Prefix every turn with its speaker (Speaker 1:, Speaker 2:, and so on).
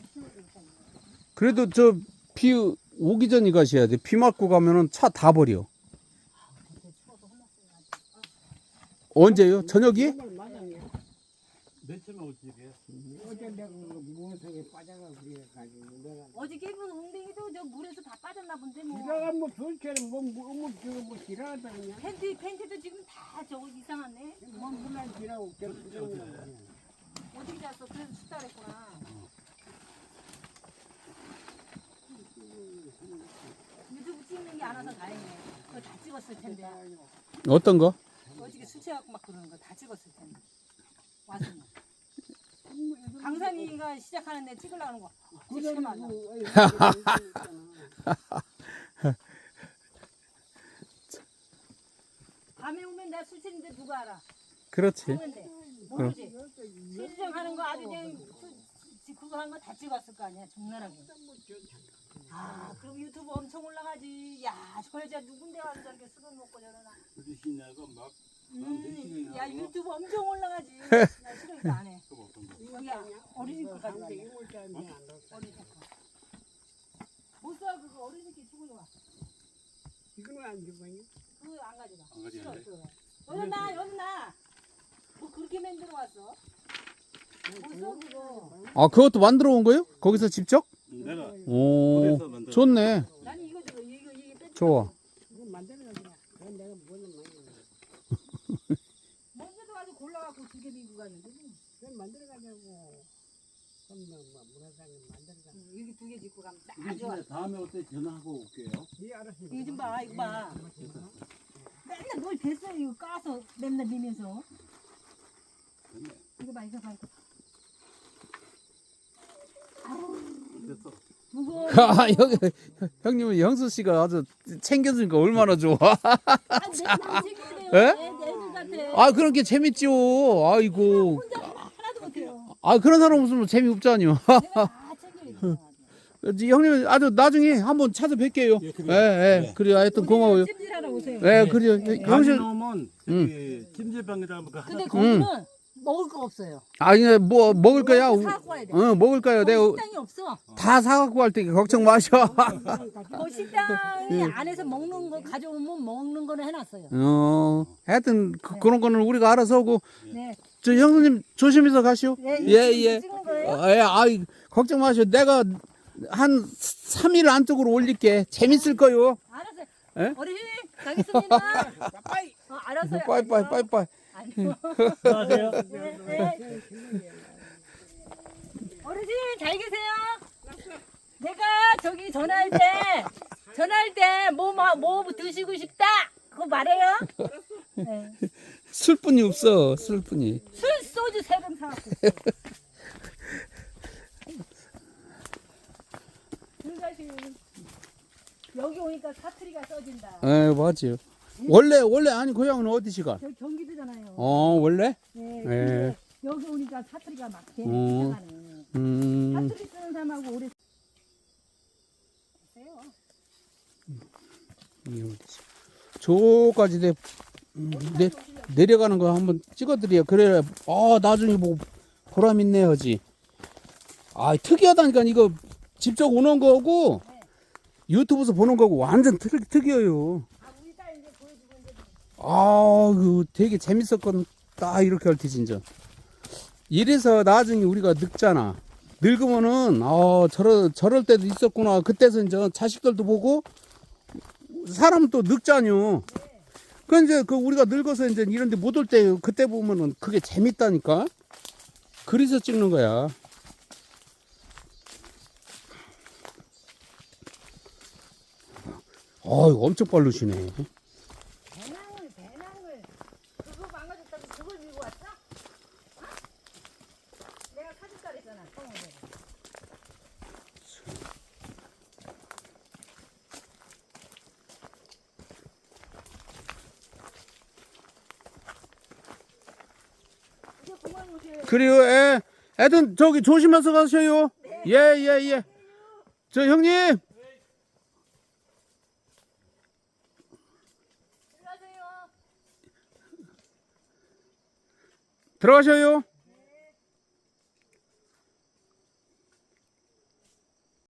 Speaker 1: 있잖아.
Speaker 2: 그래도 저 비 오기 전에 가셔야 돼. 비 맞고 가면은 차 다 버려. 언제요? 저녁이?
Speaker 3: 어제 내가 무엇에 빠져가 그래가지고 내가
Speaker 1: 어제 깨분 웅댕이도 저 물에서 다 빠졌나 본데 뭐.
Speaker 3: 내가 뭐 돌처럼 뭐뭐 저거 뭐 지나가다 그냥
Speaker 1: 팬티 팬티도 지금 다 저거 이상하네.
Speaker 3: 뭐 물날 지나고 그냥
Speaker 1: 어디 갔어? 그래서 수달했구나. 유튜브 찍는 게 안 와서 다행이네. 그거 다 찍었을 텐데.
Speaker 2: 어떤 거?
Speaker 1: 어저께 술 취해갖고 막 그러는 거 다 찍었을 텐데. 와서는. 강산이가 시작하는데 찍으려는 거.
Speaker 3: 그냥
Speaker 1: 잠깐만. 밤에 오면 내가 술 취는데 누가 알아?
Speaker 2: 그렇지.
Speaker 1: 모르지. 술주정 하는 거 아주 그냥 술- 지- 그거 한 거 다 찍었을 거 아니야 적나라하게. 아 그럼 유튜브 엄청 올라가지. 야 저 여자 누군데 와서 저렇게 술을 먹고 저러나.
Speaker 4: 그렇게 신나고 막
Speaker 1: 음, 야 유튜브 엄청 올라가지. 나 싫으니까 안 해.
Speaker 4: 그거 어떤 거.
Speaker 1: 여기 어린이 거까지 가. 어린이 거. 못 써, 그거 어린이끼리 죽으려 와.
Speaker 3: 이거는 안 죽어요?
Speaker 1: 그거 안 가져가.
Speaker 4: 안 가져가?
Speaker 1: 여기 나, 여기 나. 뭐 그렇게 만들어 왔어? 못 써, 그거.
Speaker 2: 아, 그것도 만들어 온 거요? 거기서 직접?
Speaker 4: 내가
Speaker 2: 오,
Speaker 4: 그래서 만들어.
Speaker 2: 좋네.
Speaker 1: 나는 이거 저거 이거 이게 뺀
Speaker 2: 좋아.
Speaker 3: 이거 만들어가지고 그건 내가 뭐는 많이
Speaker 1: 먼저도 아주 골라갖고 두개 밀고 갔는데
Speaker 3: 그건 만들어가지고 그럼 뭐 문화상에 만들어가
Speaker 1: 응, 여기 두개 짚고 가면 딱
Speaker 4: 우리
Speaker 1: 좋아.
Speaker 4: 집에 다음에 올 때 전화하고 올게요.
Speaker 3: 이 알았어
Speaker 1: 이거 좀 봐, 이거 봐. 맨날 뭘 됐어 이거 까서 맨날 밀면서. 이거 봐, 이거 봐. 이거 봐.
Speaker 4: 됐어.
Speaker 1: 무거워.
Speaker 2: 아, 여기 형님은 영수 씨가 아주 챙겨주니까 얼마나 좋아.
Speaker 1: 아, 내가 챙겨야 돼요.
Speaker 2: 에?
Speaker 1: 내, 내 애들한테.
Speaker 2: 아, 그렇게 재밌지요. 아이고.
Speaker 1: 혼자 하나도 못해요.
Speaker 2: 아, 그런 사람 없으면 재미없잖요.
Speaker 1: 내가 다 챙겨야 돼.
Speaker 2: 형님 아주 나중에 한번 찾아뵐게요.
Speaker 4: 예,
Speaker 2: 예,
Speaker 4: 그래요.
Speaker 2: 예.
Speaker 4: 네.
Speaker 2: 그래요. 하여튼 고마워요.
Speaker 1: 찜질하러 오세요.
Speaker 2: 예, 그래요.
Speaker 4: 가지
Speaker 2: 형님,
Speaker 4: 놓으면 저기 찜질방에다가 그
Speaker 1: 근데
Speaker 4: 하나
Speaker 1: 거기는 먹을 거 없어요.
Speaker 2: 아, 이제 뭐 먹을 거야?
Speaker 1: 뭐 사갖고 와야 돼.
Speaker 2: 어, 먹을 거야. 내가
Speaker 1: 식당이 없어.
Speaker 2: 다 사갖고 갈 테니까 걱정 마셔.
Speaker 1: 뭐 식당이 안에서 먹는 거 가져오면 먹는 거는 해놨어요.
Speaker 2: 어, 하여튼 그, 그런 거는 우리가 알아서 하고
Speaker 1: 네.
Speaker 2: 저 형수님 조심해서 가시오.
Speaker 1: 네,
Speaker 2: 예, 예.
Speaker 1: 찍는 거예요?
Speaker 2: 어, 예, 아이 걱정 마시오. 내가 한 3일 안쪽으로 올릴게. 재밌을 거요.
Speaker 1: 알았어요.
Speaker 2: 에?
Speaker 1: 어르신 가겠습니다. 어, 알았어요.
Speaker 2: 빠이빠이 빠이빠이.
Speaker 1: 아니요.
Speaker 4: 안녕하세요.
Speaker 1: 네, 네. 어르신 잘 계세요? 내가 저기 전화할 때 전화할 때뭐뭐 드시고 싶다 그거 말해요. 네.
Speaker 2: 술뿐이 없어. 술뿐이.
Speaker 1: 술 소주 세 병 사갖고. 불가시 여기 오니까 사투리가 써진다.
Speaker 2: 예, 맞아요. 원래 원래 아니 고향은 어디시가?
Speaker 1: 저 경기도잖아요.
Speaker 2: 어, 원래?
Speaker 1: 네.
Speaker 2: 네.
Speaker 1: 근데 여기 오니까 사투리가 막
Speaker 2: 어.
Speaker 1: 대나가네.
Speaker 2: 음.
Speaker 1: 사투리 쓰는 사람하고 오래 됐어요.
Speaker 2: 이게 어디지? 저까지 내, 음, 내 내려가는 거 한번 찍어드려. 그래, 아 나중에 뭐 보람 있네 하지. 아 특이하다니까 이거 직접 오는 거고 유튜브에서 보는 거고 완전 특, 특이해요.
Speaker 1: 아 우리 딸 이제 보여주고 이제
Speaker 2: 아, 그 되게 재밌었건 딱 이렇게 할 때 진짜. 이래서 나중에 우리가 늙잖아. 늙으면은 아 저럴 저럴 때도 있었구나. 그때서 이제 자식들도 보고 사람은 또 늙잖요. 그 이제 그 우리가 늙어서 이제 이런데 못 올 때 그때 보면은 그게 재밌다니까. 그래서 찍는 거야. 아, 엄청 빠르시네.
Speaker 1: 배낭을 배낭을 그거 망가졌다고 그걸 밀고 왔어? 어? 내가 사줄까 그랬잖아 처음에. 이제
Speaker 2: 그래요, 예. 애들 저기 조심해서 가셔요. 예, 예, 예. 저 형님, 들어가세요.